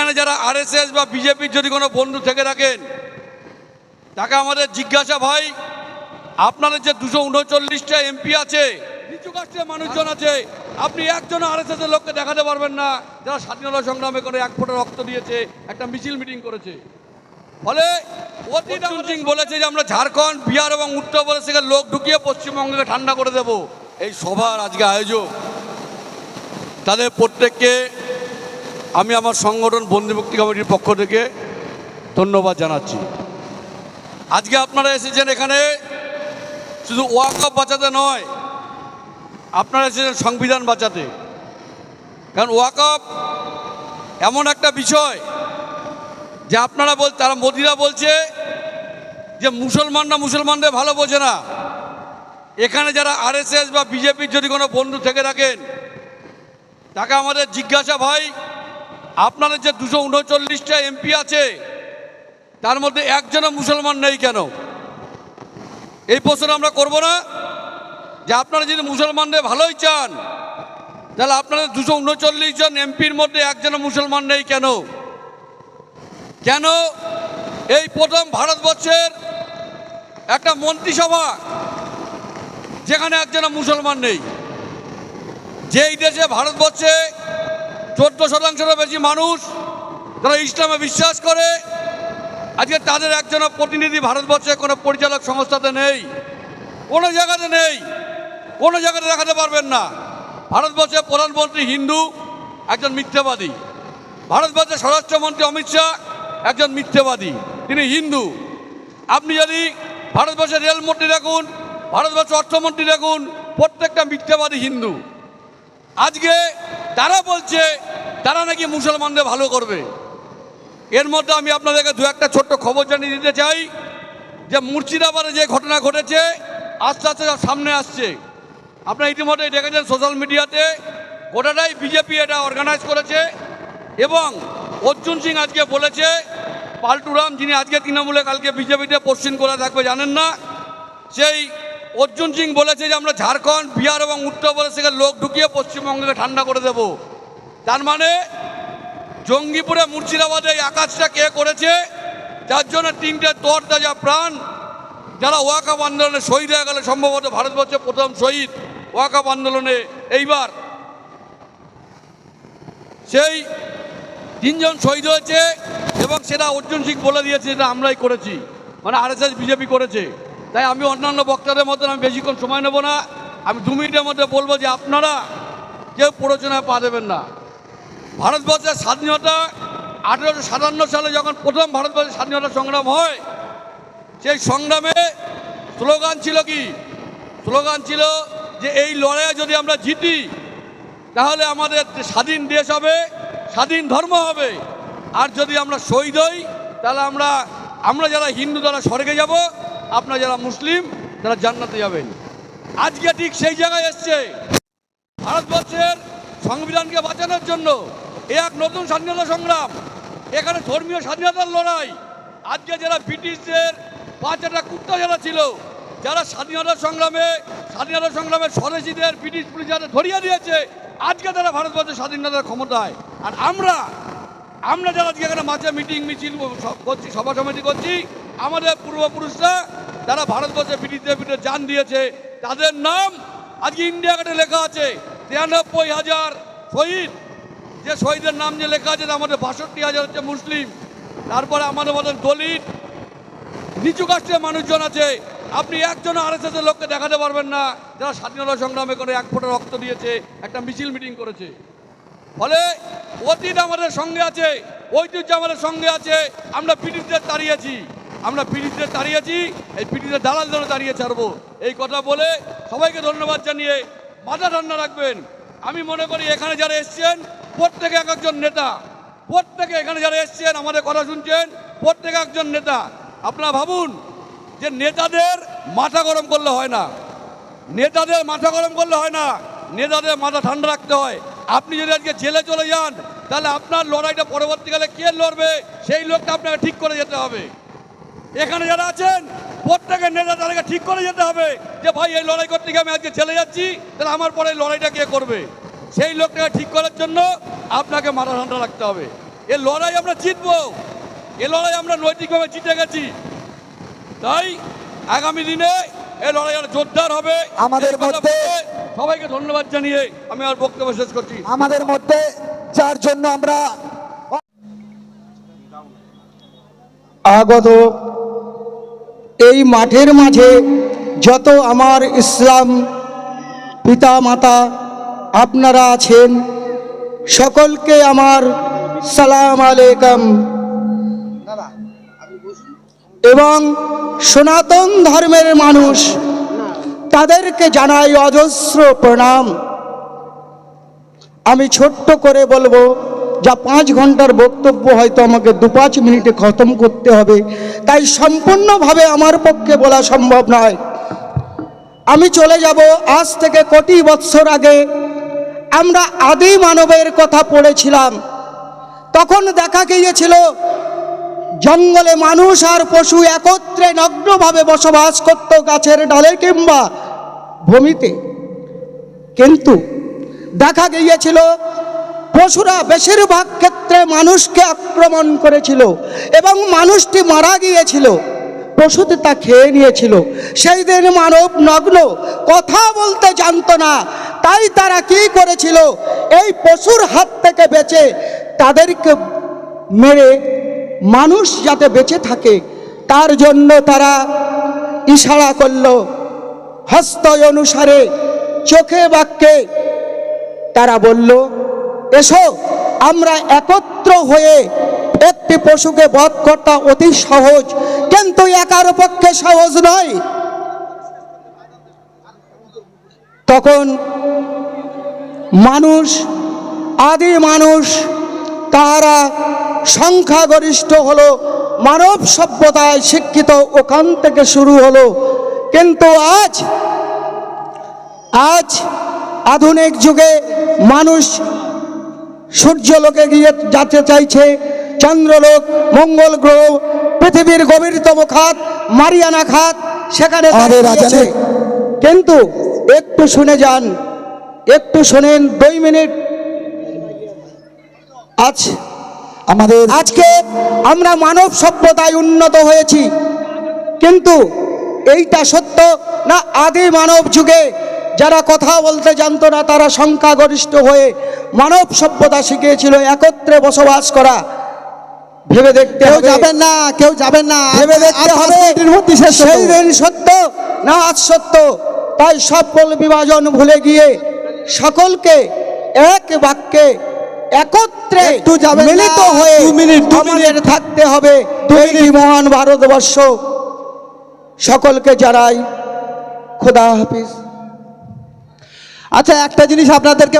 এখানে যারা আরএসএস বা বিজেপির যদি কোনো বন্ধু থেকে থাকেন তাকে আমাদের জিজ্ঞাসা ভাই, আপনাদের যে দুশো উনচল্লিশটা এমপি আছে, নিচু কাস্টের মানুষজন আছে, আপনি একজন আরএসএস এর লোককে দেখাতে পারবেন না, যারা স্বাধীনতা সংগ্রামে করে এক ফোঁটা রক্ত দিয়েছে, একটা মিছিল মিটিং করেছে। ফলে অতীত সিং বলেছে যে আমরা ঝাড়খণ্ড, বিহার এবং উত্তরপ্রদেশ থেকে লোক ঢুকিয়ে পশ্চিমবঙ্গকে ঠান্ডা করে দেব। এই সভার আজকে আয়োজক, তাদের প্রত্যেককে আমি আমার সংগঠন বন্দিমুক্তি কমিটির পক্ষ থেকে ধন্যবাদ জানাচ্ছি। আজকে আপনারা এসেছেন এখানে, শুধু ওয়াকআপ বাঁচাতে নয়, আপনারা এসেছেন সংবিধান বাঁচাতে। কারণ ওয়াকআপ এমন একটা বিষয় যে আপনারা বল, তারা মোদিরা বলছে যে মুসলমানরা মুসলমানদের ভালো বোঝে না। এখানে যারা আরএসএস বা বিজেপির যদি কোনো বন্ধু থেকে থাকেন, তাকে আমাদের জিজ্ঞাসা ভাই আপনাদের যে দুশো উনচল্লিশটা এমপি আছে, তার মধ্যে একজনও মুসলমান নেই কেন? এই প্রশ্ন আমরা করব না। যে আপনারা যদি মুসলমানদের ভালোই চান, তাহলে আপনাদের দুশো উনচল্লিশ জন এমপির মধ্যে একজনও মুসলমান নেই কেন? কেন? এই প্রথম ভারতবর্ষের একটা মন্ত্রিসভা, যেখানে একজনও মুসলমান নেই। যেই দেশে ভারতবর্ষে চোদ্দ শতাংশেরও বেশি মানুষ যারা ইসলামে বিশ্বাস করে। আজকে তাদের একজন প্রতিনিধি ভারতবর্ষে কোনো পরিচালক সংস্থাতে নেই, কোনো জায়গাতে নেই, কোনো জায়গাতে দেখাতে পারবেন না। ভারতবর্ষের প্রধানমন্ত্রী হিন্দু, একজন মিথ্যাবাদী। ভারতবর্ষের স্বরাষ্ট্রমন্ত্রী অমিত শাহ, একজন মিথ্যাবাদী। তিনি হিন্দু। আপনি যদি ভারতবর্ষের রেলমন্ত্রী দেখুন, ভারতবর্ষের অর্থমন্ত্রী দেখুন, প্রত্যেকটা মিথ্যাবাদী হিন্দু। আজকে তারা বলছে, তারা নাকি মুসলমানদের ভালো করবে। এর মধ্যে আমি আপনাদেরকে দু একটা ছোট্ট খবর জানিয়ে দিতে চাই, যে মুর্শিদাবাদে যে ঘটনা ঘটেছে, আস্তে আস্তে সামনে আসছে। আপনারা ইতিমধ্যে দেখেছেন সোশ্যাল মিডিয়াতে গোটাটাই বিজেপি এটা অর্গানাইজ করেছে এবং অর্জুন সিং আজকে বলেছে পাল্টুরাম যিনি আজকে তৃণমূলে, কালকে বিজেপিতে পশ্চিম করে থাকবে, জানেন না? সেই অর্জুন সিং বলেছে যে আমরা ঝাড়খণ্ড, বিহার এবং উত্তরপ্রদেশ থেকে লোক ঢুকিয়ে পশ্চিমবঙ্গকে ঠান্ডা করে দেব। তার মানে জঙ্গিপুরে মুর্শিদাবাদে এই আকাশটা কে করেছে? যার জন্য তিনটে তর তাজা প্রাণ, যারা ওয়াকাপ আন্দোলনে শহীদ হয়ে গেল, সম্ভবত ভারতবর্ষের প্রথম শহীদ ওয়াকাপ আন্দোলনে এইবার। সেই তিনজন শহীদ হয়েছে এবং সেটা অর্জুন সিং বলে দিয়েছে যেটা আমরাই করেছি। মানে আরএসএস, বিজেপি করেছে। তাই আমি অন্যান্য বক্তাদের মতন আমি বেশিক্ষণ সময় নেব না। আমি দু মিনিটের মধ্যে বলব যে আপনারা কেউ প্ররোচনায় পা দেবেন না। ভারতবর্ষের স্বাধীনতা আঠেরোশো সাতান্ন সালে যখন প্রথম ভারতবর্ষের স্বাধীনতা সংগ্রাম হয়, সেই সংগ্রামে স্লোগান ছিল কি? স্লোগান ছিল যে এই লড়াইয়ে যদি আমরা জিতি, তাহলে আমাদের স্বাধীন দেশ হবে, স্বাধীন ধর্ম হবে। আর যদি আমরা শহীদ হই, তাহলে আমরা আমরা যারা হিন্দু তারা স্বর্গে যাব। আপনারা যারা মুসলিম, তারা জান্নাতে যাবেন। আজকে ঠিক সেই জায়গায় এসছে। ভারতবর্ষের সংবিধানকে বাঁচানোর জন্য এ এক নতুন স্বাধীনতা সংগ্রাম, এখানে ধর্মীয় স্বাধীনতার লড়াই। আজকে যারা ব্রিটিশদের পাঁচ একটা কুত্তা যারা ছিল, যারা স্বাধীনতা সংগ্রামে স্বাধীনতা সংগ্রামে স্বদেশীদের ব্রিটিশ পুলিশ যাদের ধরিয়ে দিয়েছে, আজকে তারা ভারতবর্ষের স্বাধীনতার ক্ষমতায়। আর আমরা আমরা যারা আজকে এখানে মাঝে মিটিং মিছিল করছি, সভা সমিতি করছি আমাদের পূর্বপুরুষরা যারা ভারতবর্ষে ব্রিটিশদের বিরুদ্ধে যান দিয়েছে, তাদের নাম আজকে ইন্ডিয়া গেটে লেখা আছে, তিরানব্বই হাজার শহীদ। যে শহীদের নাম যে লেখা আছে আমাদের বাষট্টি হাজার হচ্ছে মুসলিম। তারপরে আমাদের মতন দলিত, নিচু কাস্টের মানুষজন আছে। আপনি একজন আরএসএস এর লোককে দেখাতে পারবেন না, যারা স্বাধীনতা সংগ্রামে করে এক ফোঁটা রক্ত দিয়েছে, একটা মিছিল মিটিং করেছে। ফলে অতীত আমাদের সঙ্গে আছে, ঐতিহ্য আমাদের সঙ্গে আছে, আমরা ব্রিটিশদের তাড়িয়েছি। আমরা ব্রিটিশদের দাঁড়িয়েছি এই ব্রিটিশদের দালাল ধরে দাঁড়িয়ে ছাড়বো। এই কথা বলে সবাইকে ধন্যবাদ জানিয়ে মাথা ঠান্ডা রাখবেন। আমি মনে করি এখানে যারা এসছেন, প্রত্যেকে এক একজন নেতা। প্রত্যেকে এখানে যারা এসছেন, আমাদের কথা শুনছেন, প্রত্যেকে একজন নেতা। আপনারা ভাবুন যে নেতাদের মাথা গরম করলে হয় না। নেতাদের মাথা গরম করলে হয় না। নেতাদের মাথা ঠান্ডা রাখতে হয়। আপনি যদি আজকে জেলে চলে যান, তাহলে আপনার লড়াইটা পরবর্তীকালে কে লড়বে? সেই লোকটা আপনাকে ঠিক করে যেতে হবে। এখানে যারা আছেন প্রত্যেকের নেতা তাদেরকে ঠিক করে যেতে হবে যে ভাই এই লড়াই করতে গিয়ে আমি আজকে চলে যাচ্ছি তাহলে আমার পরে লড়াইটা কে করবে? সেই লোকটাকে ঠিক করার জন্য আপনাকে মাথা ঠান্ডা রাখতে হবে। এ লড়াই আমরা জিতবো। এ লড়াই আমরা নৈতিকভাবে জিতে গেছি। তাই আগামী দিনে এ লড়াই আর জোরদার হবে। আমাদের মধ্যে- সবাইকে ধন্যবাদ জানিয়ে আমি আর বক্তব্য শেষ করছি। আমাদের মধ্যে যার জন্য আমরা আগত এই মাঠের মাঝে যত আমার ইসলাম পিতা মাতা আপনারা আছেন, সকলকে আমার সালাম আলাইকাম। এবং সনাতন ধর্মের মানুষ, তাদেরকে জানাই অজস্র প্রণাম। আমি ছোট্ট করে বলব যা পাঁচ ঘণ্টার বক্তব্য হয়তো আমাকে দু পাঁচ মিনিটে খতম করতে হবে। তাই সম্পূর্ণভাবে আমার পক্ষে বলা সম্ভব নয়। আমি চলে যাব আজ থেকে কোটি বৎসর আগে। আমরা আদি মানবের কথা পড়েছিলাম। তখন দেখা গিয়েছিল, জঙ্গলে মানুষ আর পশু একত্রে নগ্নভাবে বসবাস করত গাছের ডালে কিংবা ভূমিতে। কিন্তু দেখা গিয়েছিল পশুরা বেশিরভাগ ক্ষেত্রে মানুষকে আক্রমণ করেছিল এবং মানুষটি মারা গিয়েছিল। পশুতে তা খেয়ে নিয়েছিল। সেই দিন মানব নগ্ন, কথা বলতে জানত না। তাই তারা কি করেছিল? এই পশুর হাত থেকে বেঁচে তাদেরকে মেরে মানুষ যাতে বেঁচে থাকে, তার জন্য তারা ইশারা করল। হস্ত অনুসারে চোখে বাক্যে তারা বলল এসো, আমরা একত্র হয়ে একটি পশুকে বধ করা অতি সহজ, কিন্তু একার পক্ষে সহজ নয়। তখন মানুষ, আদি মানুষ তারা সংখ্যাগরিষ্ঠ হলো, মানব সভ্যতায় শিক্ষিত ওখান থেকে শুরু হলো। কিন্তু আজ আজ আধুনিক যুগে মানুষ সূর্যলোকে গিয়ে যেতে চাইছে চন্দ্রলোক মঙ্গল গ্রহ পৃথিবীর গভীরতম খাত মারিয়ানা খাত সেখানে কিন্তু একটু শুনে যান একটু শোনেন দুই মিনিট। আজ আমাদের আজকে আমরা মানব সভ্যতায় উন্নত হয়েছি। কিন্তু এইটা সত্য না আদি মানব যুগে যারা কথা বলতে জানতো না তারা সংখ্যাগরিষ্ঠ হয়ে মানব সভ্যতা শিখিয়েছিল একত্রে বসবাস করা। ভেবে দেখতে কেউ যাবেন না কেউ যাবেন না। ভেবে দেখতে হবে। সেই দিন সত্য না আজ সত্য। তাই সকল বিভাজন ভুলে গিয়ে সকলকে এক বাক্যে একত্রে মিলিত হয়ে আমাদের থাকতে হবে। মহান ভারতবর্ষ। সকলকে জানাই খোদা হাফিজ। আচ্ছা একটা জিনিস আপনাদেরকে